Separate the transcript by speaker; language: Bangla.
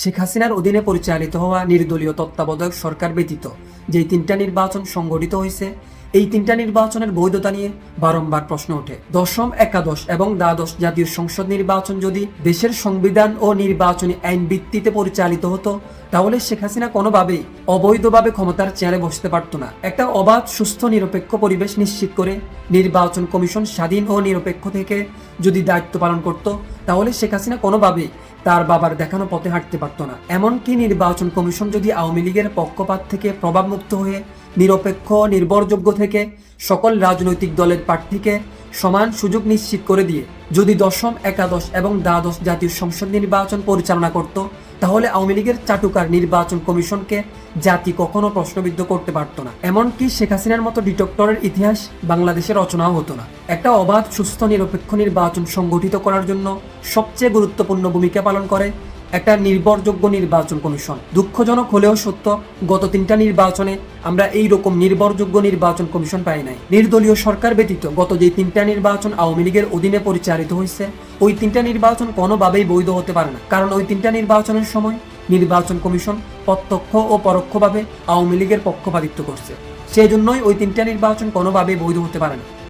Speaker 1: শেখ হাসিনার অধীনে পরিচালিত হওয়া নির্দলীয় তত্ত্বাবধায়ক সরকার ব্যতীত যেই তিনটা নির্বাচন সংগঠিত হয়েছে, এই তিনটা নির্বাচনের বৈধতা নিয়ে বারংবার প্রশ্ন ওঠে। দশম, একাদশ এবং দ্বাদশ জাতীয় সংসদ নির্বাচন যদি দেশের সংবিধান ও নির্বাচনী আইন ভিত্তিতে পরিচালিত হতো, তাহলে শেখ হাসিনা কোনোভাবেই অবৈধভাবে ক্ষমতার চেয়ারে বসতে পারত না। একটা অবাধ, সুস্থ, নিরপেক্ষ পরিবেশ নিশ্চিত করে নির্বাচন কমিশন স্বাধীন ও নিরপেক্ষ থেকে যদি দায়িত্ব পালন করত, তাহলে শেখ হাসিনা কোনোভাবেই তার বাবার দেখানো পথে হাঁটতে পারত না। এমনকি নির্বাচন কমিশন যদি আওয়ামী লীগের পক্ষপাত থেকে প্রভাবমুক্ত হয়ে, নিরপেক্ষ, নির্ভরযোগ্য থেকে সকল রাজনৈতিক দলের প্রার্থীকে সমান সুযোগ নিশ্চিত করে দিয়ে, যদি দশম, একাদশ এবং দ্বাদশ জাতীয় সংসদ নির্বাচন পরিচালনা করত তাহলে আওয়ামী লীগের চাটুকার নির্বাচন কমিশনকে জাতি কখনো প্রশ্নবিদ্ধ করতে পারত না। এমনকি শেখ হাসিনার মতো ডিটেক্টরের ইতিহাস বাংলাদেশের রচনাও হতো না। একটা অবাধ, সুস্থ, নিরপেক্ষ নির্বাচন সংগঠিত করার জন্য সবচেয়ে গুরুত্বপূর্ণ ভূমিকা পালন করে একটা নির্ভরযোগ্য নির্বাচন কমিশন। দুঃখজনক হলেও সত্য, গত তিনটা নির্বাচনে আমরা এই রকম নির্ভরযোগ্য নির্বাচন কমিশন পাই নাই। নির্দলীয় সরকার ব্যতীত গত যে তিনটা নির্বাচন আওয়ামী লীগের অধীনে পরিচালিত হয়েছে, ওই তিনটা নির্বাচন কোনোভাবেই বৈধ হতে পারে না। কারণ ওই তিনটা নির্বাচনের সময় নির্বাচন কমিশন প্রত্যক্ষ ও পরোক্ষভাবে আওয়ামী লীগের পক্ষপাতিত্ব করছে। সেই জন্যই ওই তিনটা নির্বাচন কোনোভাবেই বৈধ হতে পারে না।